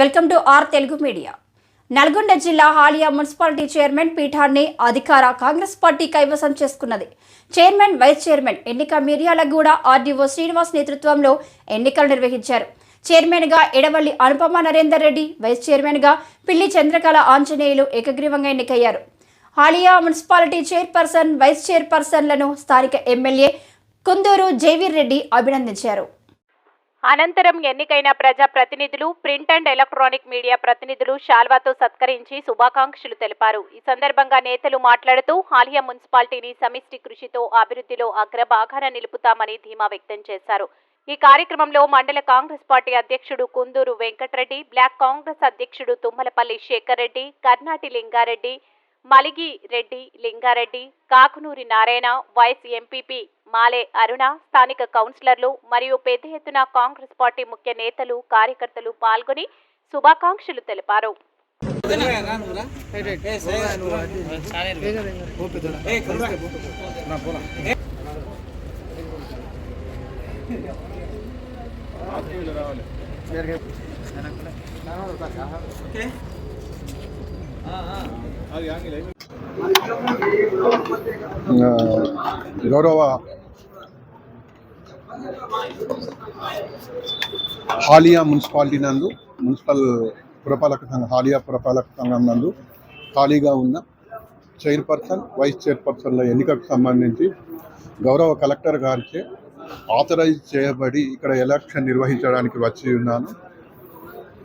Welcome to R Telugu media. Nalgonda జిల్లా Haliya municipality chairman పీఠాన్ని అధికార కాంగ్రెస్ పార్టీ కైవసం చేసుకున్నది. చైర్మన్ వైస్ చైర్మన్ ఎన్నిక మిర్యాలగూడ ఆర్డీఓ శ్రీనివాస్ నేతృత్వంలో ఎన్నికలు నిర్వహించారు. చైర్మన్గా ఎడవల్లి అనుపమ నరేందర్ రెడ్డి వైస్ చైర్మన్గా పిల్లి చంద్రకళ ఆంజనేయులు ఏకగ్రీవంగా ఎన్నికయ్యారు. హాలియా మున్సిపాలిటీ చైర్పర్సన్ వైస్ చైర్పర్సన్లను స్థానిక ఎమ్మెల్యే కుందూరు జైవీర్ రెడ్డి అభినందించారు. అనంతరం ఎన్నికైన ప్రజా ప్రతినిధులు ప్రింట్ అండ్ ఎలక్ట్రానిక్ మీడియా ప్రతినిధులు శాల్వాతో సత్కరించి శుభాకాంక్షలు తెలిపారు. ఈ సందర్భంగా నేతలు మాట్లాడుతూ హాలియా మున్సిపాలిటీని సమిష్టి కృషితో అభివృద్ధిలో అగ్రభాగాన నిలుపుతామని ధీమా వ్యక్తం చేశారు. ఈ కార్యక్రమంలో మండల కాంగ్రెస్ పార్టీ అధ్యక్షుడు కుందూరు వెంకటరెడ్డి బ్లాక్ కాంగ్రెస్ అధ్యక్షుడు తుమ్మలపల్లి శేఖర్ రెడ్డి కర్నాటి లింగారెడ్డి మలిగి రెడ్డి లింగారెడ్డి కాకునూరి నారాయణ వైస్ ఎంపీపీ మాలే అరుణ స్థానిక కౌన్సిలర్లు మరియు పెద్ద ఎత్తున కాంగ్రెస్ పార్టీ ముఖ్య నేతలు కార్యకర్తలు పాల్గొని శుభాకాంక్షలు తెలిపారు. ఆ, గౌరవ హాలియా మున్సిపాలిటీ నందు మున్సిపల్ పురపాలక సంఘం హాలియా పురపాలక సంఘం నందు ఖాళీగా ఉన్న చైర్పర్సన్ వైస్ చైర్పర్సన్ల ఎన్నికకు సంబంధించి గౌరవ కలెక్టర్ గారిచే ఆథరైజ్ చేయబడి ఇక్కడ ఎలక్షన్ నిర్వహించడానికి వచ్చి ఉన్నాను.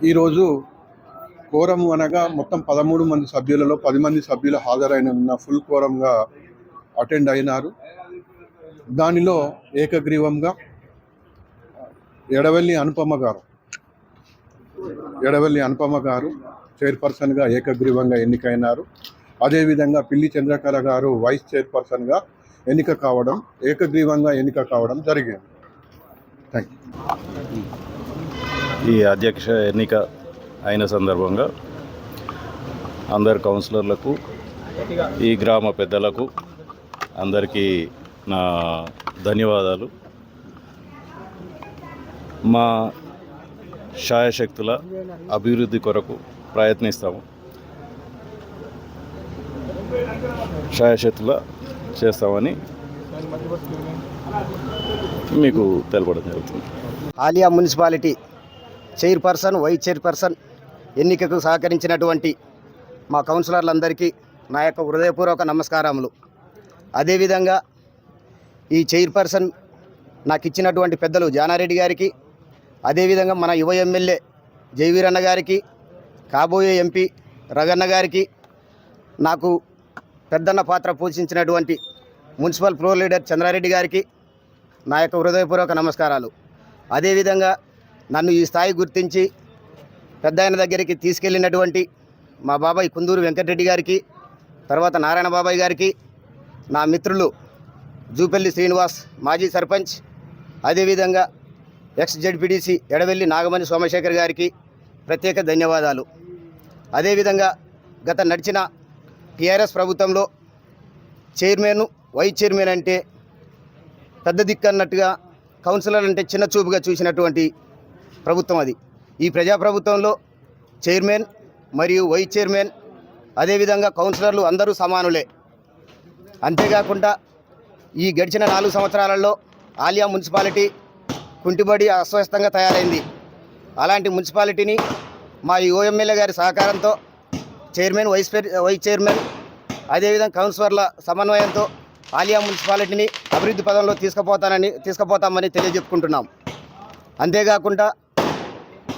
ఈరోజు కోరం అనగా మొత్తం పదమూడు మంది సభ్యులలో పది మంది సభ్యులు హాజరైన ఉన్న ఫుల్ కోరంగా అటెండ్ అయినారు. దానిలో ఏకగ్రీవంగా ఎడవెల్లి అనుపమ గారు ఎడవెల్లి అనుపమ గారు చైర్పర్సన్గా ఏకగ్రీవంగా ఎన్నికైనారు. అదేవిధంగా పిల్లి చంద్రకళ గారు వైస్ చైర్పర్సన్గా ఎన్నిక కావడం ఏకగ్రీవంగా ఎన్నిక కావడం జరిగింది. థ్యాంక్ యూ ఈ అధ్యక్ష ఎన్నిక అయిన సందర్భంగా అందరు కౌన్సిలర్లకు ఈ గ్రామ పెద్దలకు అందరికీ నా ధన్యవాదాలు. మా శాయశక్తుల అభివృద్ధి కొరకు ప్రయత్నిస్తాము. శాయశక్తుల చేస్తామని మీకు తెలపడం జరుగుతుంది. Aliya municipality chairperson vice chairperson ఎన్నికకు సహకరించినటువంటి మా కౌన్సిలర్లందరికీ నా యొక్క హృదయపూర్వక నమస్కారములు. అదేవిధంగా ఈ చైర్పర్సన్ నాకు ఇచ్చినటువంటి పెద్దలు జానారెడ్డి గారికి అదేవిధంగా మన యువ ఎమ్మెల్యే జయవీరన్న గారికి కాబోయే ఎంపీ రగన్న గారికి నాకు పెద్దన్న పాత్ర పోషించినటువంటి మున్సిపల్ ఫ్లోర్ లీడర్ చంద్రారెడ్డి గారికి నా యొక్క హృదయపూర్వక నమస్కారాలు. అదేవిధంగా నన్ను ఈ స్థాయి గుర్తించి పెద్ద ఆయన దగ్గరికి తీసుకెళ్ళినటువంటి మా బాబాయ్ కుందూరు వెంకటరెడ్డి గారికి తర్వాత నారాయణ బాబాయ్ గారికి నా మిత్రులు జూపల్లి శ్రీనివాస్ మాజీ సర్పంచ్ అదేవిధంగా ఎక్స్ జడ్పీడీసీ ఎడవెల్లి నాగమణి సోమశేఖర్ గారికి ప్రత్యేక ధన్యవాదాలు. అదేవిధంగా గత నడిచిన టీఆర్ఎస్ ప్రభుత్వంలో చైర్మన్ వైస్ చైర్మన్ అంటే పెద్ద దిక్కు అన్నట్టుగా కౌన్సిలర్ అంటే చిన్న చూపుగా చూసినటువంటి ప్రభుత్వం అది. ఈ ప్రజాప్రభుత్వంలో చైర్మన్ మరియు వైస్ చైర్మన్ అదేవిధంగా కౌన్సిలర్లు అందరూ సమానులే. అంతేకాకుండా ఈ గడిచిన నాలుగు సంవత్సరాలలో ఆలియా మున్సిపాలిటీ కుంటిబడి అస్వస్థంగా తయారైంది. అలాంటి మున్సిపాలిటీని మా ఓఎంఎల్ఏ గారి సహకారంతో చైర్మన్ వైస్ వైస్ చైర్మన్ అదేవిధంగా కౌన్సిలర్ల సమన్వయంతో ఆలియా మున్సిపాలిటీని అభివృద్ధి పదంలో తీసుకుపోతానని తీసుకుపోతామని తెలియజెప్పుకుంటున్నాం. అంతేకాకుండా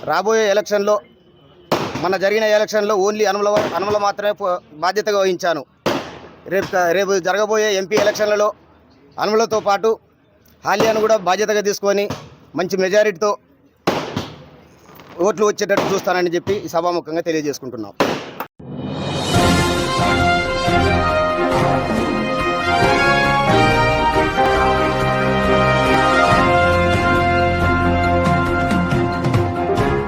రాబోయే ఎలక్షన్లో మన జరిగిన ఎలక్షన్లో ఓన్లీ అనుమల అనుమల మాత్రమే బాధ్యతగా వహించాను. రేపు రేపు జరగబోయే ఎంపీ ఎలక్షన్లలో అనుమలతో పాటు హాలియాను కూడా బాధ్యతగా తీసుకొని మంచి మెజారిటీతో ఓట్లు వచ్చేటట్టు చూస్తానని చెప్పి సభాముఖంగా తెలియజేసుకుంటున్నాం.